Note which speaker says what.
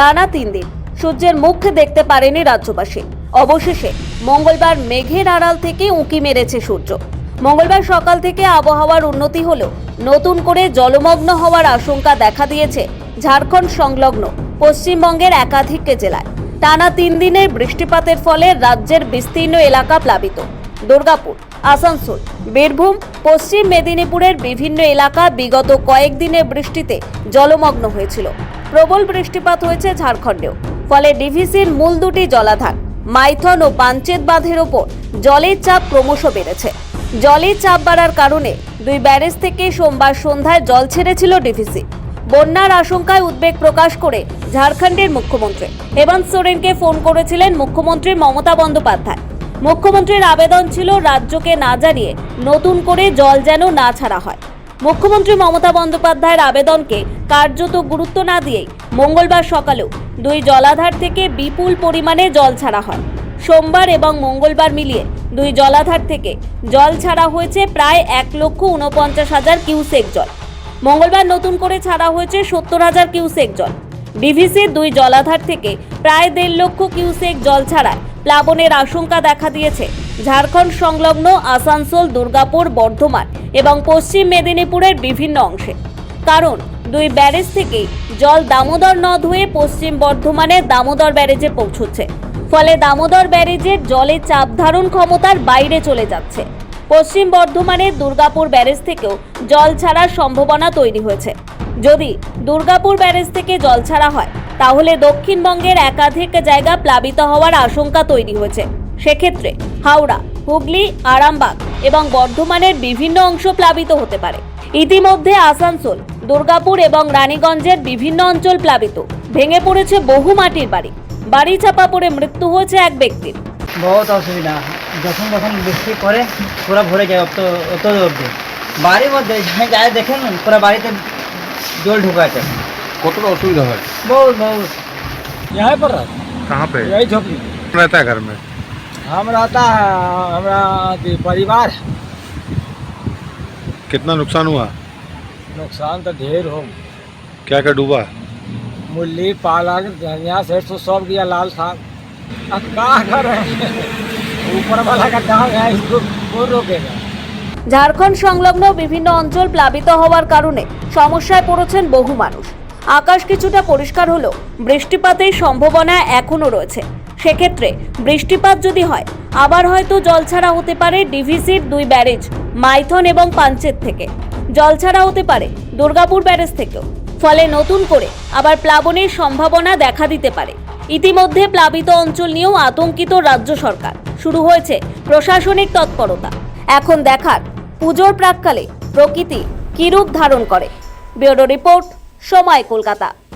Speaker 1: টানা তিন দিন। সূর্যের মুখ দেখতে পারেনি রাজ্যবাসী। অবশেষে মঙ্গলবার মেঘের আড়াল থেকে উঁকি মেরেছে সূর্য। মঙ্গলবার সকাল থেকে আবহাওয়ার উন্নতি হলেও নতুন করে জলমগ্ন হওয়ার আশঙ্কা দেখা দিয়েছে ঝাড়খণ্ড সংলগ্ন পশ্চিমবঙ্গের একাধিক জেলায়। টানা তিন দিনের বৃষ্টিপাতের ফলে রাজ্যের বিস্তীর্ণ এলাকা প্লাবিত। দুর্গাপুর, আসানসোল, বীরভূম, পশ্চিম মেদিনীপুরের বিভিন্ন এলাকা বিগত কয়েকদিনের বৃষ্টিতে জলমগ্ন হয়েছিল। প্রবল বৃষ্টিপাত হয়েছে ঝাড়খণ্ডেও। ফলে ডিভিসির মূল দুটি জলাধার, মাইথন ও পাঞ্চেত বাঁধের ওপর জলের চাপ ক্রমশ বেড়েছে। জলের চাপ বাড়ার কারণে দুই ব্যারেজ থেকে সোমবার সন্ধ্যায় জল ছেড়েছিল ডিভিসি। বন্যার আশঙ্কায় উদ্বেগ প্রকাশ করে ঝাড়খণ্ডের মুখ্যমন্ত্রী। হেমন্ত সোরেনকে ফোন করেছিলেন মুখ্যমন্ত্রী মমতা বন্দ্যোপাধ্যায়। মুখ্যমন্ত্রীর আবেদন ছিল, রাজ্যকে না জানিয়ে নতুন করে জল যেন না ছাড়া হয়। মুখ্যমন্ত্রী মমতা বন্দ্যোপাধ্যায়ের আবেদনকে কার্যত গুরুত্ব না দিয়েই মঙ্গলবার সকালেও দুই জলাধার থেকে বিপুল পরিমাণে জল ছাড়া হয়। সোমবার এবং মঙ্গলবার মিলিয়ে দুই জলাধার থেকে জল ছাড়া হয়েছে প্রায় এক লক্ষ উনপঞ্চাশ হাজার কিউসেক জল। মঙ্গলবার নতুন করে ছাড়া হয়েছে সত্তর হাজার কিউসেক জল। ডিভিসির দুই জলাধার থেকে প্রায় দেড় লক্ষ কিউসেক জল ছাড়ায় প্লাবনের আশঙ্কা দেখা দিয়েছে। ঝাড়খণ্ড সংলগ্ন আসানসোল, দুর্গাপুর, বর্ধমান এবং পশ্চিম মেদিনীপুরের বিভিন্ন অংশে। কারণ, দুই ব্যারেজ থেকেই জল দামোদর নদ হয়ে পশ্চিম বর্ধমানের দামোদর ব্যারেজে পৌঁছচ্ছে। ফলে দামোদর ব্যারেজের জলে চাপ ধারণ ক্ষমতার বাইরে চলে যাচ্ছে। পশ্চিম বর্ধমানের দুর্গাপুর ব্যারেজ থেকেও জল ছাড়ার সম্ভাবনা তৈরি হয়েছে। যদি দুর্গাপুর ব্যারেজ থেকে জল ছাড়া হয়, তাহলে দক্ষিণবঙ্গের একাধিক জায়গা প্লাবিত হওয়ার আশঙ্কা তৈরি হয়েছে। সেক্ষেত্রে হাওড়া হুগলি আরামবাগ এবং বর্ধমানের বিভিন্ন অংশ প্লাবিত হতে পারে ইতিমধ্যে আসানসোল দুর্গাপুর এবং রানীগঞ্জের বিভিন্ন অঞ্চল প্লাবিত ভেঙে পড়েছে বহু মাটির বাড়ি বাড়ি চাপা পড়ে মৃত্যু হয়েছে এক ব্যক্তির
Speaker 2: বহুত অসুবিধা যখন যখন বৃষ্টি পড়ে পুরো ভরে যায় অত অত অব্দি বাড়ির মধ্যে যে যায় দেখেন পুরো বাড়িতে জল ঢুকাছে
Speaker 3: কতটা অসুবিধা হয়
Speaker 2: বহুত বহুত
Speaker 4: यहाँ पर रहता
Speaker 3: कहाँ पे
Speaker 4: यही झोपड़ी में।
Speaker 3: रहता है घर में
Speaker 4: हम रहता है हमारा अथी परिवार है।
Speaker 3: कितना नुकसान हुआ
Speaker 4: नुकसान तो ढेर हो
Speaker 3: क्या क्या डूबा
Speaker 4: मूली पालक धनिया से तो सब गया लाल साग अब क्या करें ऊपर वाला का दाम है इसको कौन रोकेगा
Speaker 1: ঝাড়খণ্ড সংলগ্ন বিভিন্ন অঞ্চল প্লাবিত হওয়ার কারণে সমস্যায় পড়েছেন বহু মানুষ আকাশ কিছুটা পরিষ্কার হলেও বৃষ্টিপাতের সম্ভাবনা এখনও রয়েছে সেক্ষেত্রে বৃষ্টিপাত যদি হয়, আবার হয়তো জল ছাড়া হতে পারে ডিভিসির দুই ব্যারেজ, মাইথন এবং পাঞ্চেত থেকে। জল ছাড়া হতে পারে দুর্গাপুর ব্যারেজ থেকেও। ফলে নতুন করে আবার প্লাবনের সম্ভাবনা দেখা দিতে পারে। ইতিমধ্যে প্লাবিত অঞ্চল নিয়েও আতঙ্কিত রাজ্য সরকার। শুরু হয়েছে প্রশাসনিক তৎপরতা। এখন দেখার পুজোর প্রাককালে প্রকৃতি কী রূপ ধারণ করে। ব্যুরো রিপোর্ট, সময় কলকাতা।